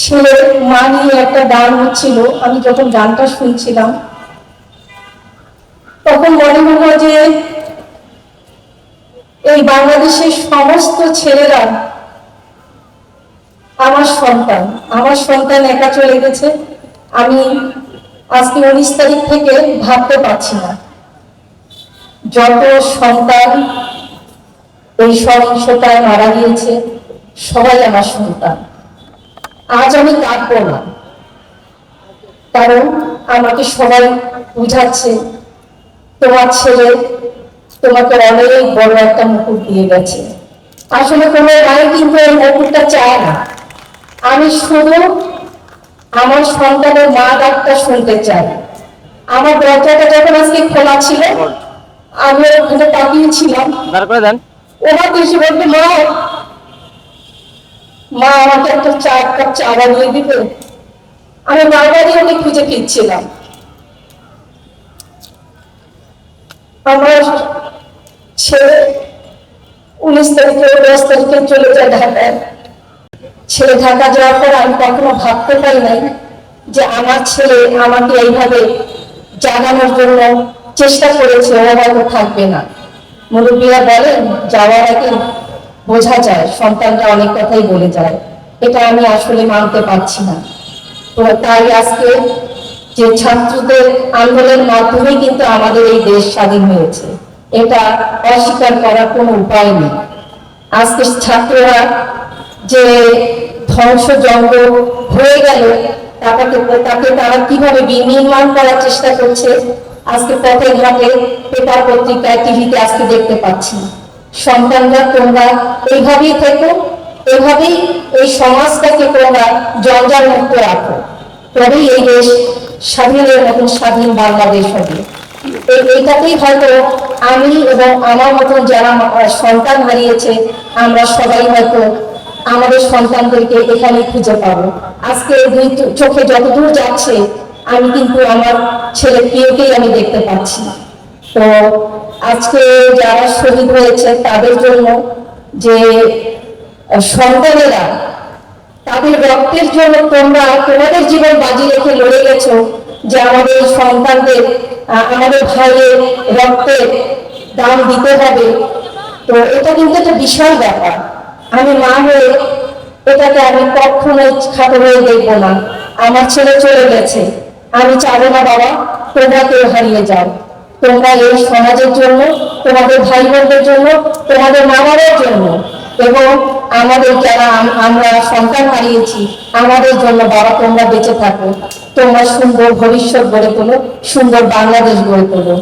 ছেলে মা নিয়ে একটা গান হচ্ছিল, আমি যখন গানটা শুনছিলাম, তখন মনে হলো যে এই বাংলাদেশের সমস্ত ছেলেরা আমার সন্তান আমার সন্তান একা চলে গেছে, আমি আজকে উনিশ তারিখ থেকে ভাবতে পারছি না। যত সন্তান এই সহিংসতায় মারা গিয়েছে, সবাই আমার সন্তান। আজ আমি কাঁদবো না। কারণ আমাকে সবাই বুঝাচ্ছে তোমার ছেলে তোমাকে অনেক বড় একটা মুকুট দিয়ে গেছে। আসলে কোনো মায়ের কিন্তু এই মুকুটটা চায় না। আমি শুধু আমার সন্তানের মা ডাকটা শুনতে চাই। আমার দরজাটা যখন আজকে খোলা ছিল আমি ওখানে তাকিয়েছিলাম ওরা এসে বলবে মা মা আমাকে একটা চা এক কাপ চা বানিয়ে দিবে। আমি বারবারই ওকে খুঁজে ফিরছিলাম আমার ছেলে উনিশ তারিখে, দশ তারিখে চলে যায় ঢাকায়। ছেলে ঢাকা যাওয়ার পর আমি কখনো ভাবতে পারি নাই যে আমার ছেলে আমাকে এইভাবে জাগানোর জন্য চেষ্টা করেছে ও হয়তো থাকবে না। মুরব্বীরা বলেন, যাওয়ার আগে বোঝা যায়, সন্তানরা অনেক কথাই বলে যায়। এটা আমি আসলে মানতে পারছি না। তো তাই আজকে যে ছাত্রদের আন্দোলনের মাধ্যমে কিন্তু আমাদের এই দেশ স্বাধীন হয়েছে। এটা অস্বীকার করার কোনো উপায় নেই। আজকে ছাত্ররা যে ধ্বংস জঙ্গল হয়ে গেল, তাকে তাকে তারা কীভাবে বিনির্মাণ করার চেষ্টা করছে, আজকে পথে ঘাটে পেপার পত্রিকায় টিভিতে আজকে দেখতে পাচ্ছি সন্তানরা তোমরা এইভাবেই থেকো, এভাবেই এই সমাজটাকে তোমরা জঞ্জাল মুক্ত রাখো। তবেই এই দেশ স্বাধীনের মতন স্বাধীন বাংলাদেশ হবে। এই- এইটাতেই হয়তো আমি এবং আমার মতন যারা সন্তান হারিয়েছে, আমরা সবাই হয়তো আমাদের সন্তানদেরকে এখানে খুঁজে পাবো। আজকে দুই চোখে যতদূর যাচ্ছে, আমি কিন্তু আমার ছেলে প্রিয়কেই আমি দেখতে পাচ্ছি। তো আজকে যারা শহীদ হয়েছে তাদের জন্য যে সন্তানেরা, তাদের রক্তের জন্য তোমরা তোমাদের জীবন বাজি রেখে লড়ে গেছো যে আমাদের সন্তানদের আমাদের ভাইয়ের রক্তের দাম দিতে হবে। তো এটা কিন্তু একটা বিশাল ব্যাপার। আমি মা হয়ে এটাকে আমি কখনোই খাটো হয়ে দেখব না। আমার ছেলে চলে গেছে। আমি চাবো না বাবা, তোমরা কেউ হারিয়ে যাও। তোমরা এই সমাজের জন্য, তোমাদের ভাই বোনদের জন্য, তোমাদের মা বাবার জন্য এবং আমাদের যারা আমরা সন্তান হারিয়েছি, আমাদের জন্য বাবা তোমরা বেঁচে থাকো। তোমরা সুন্দর ভবিষ্যৎ গড়ে তোলো, সুন্দর বাংলাদেশ গড়ে তোলো।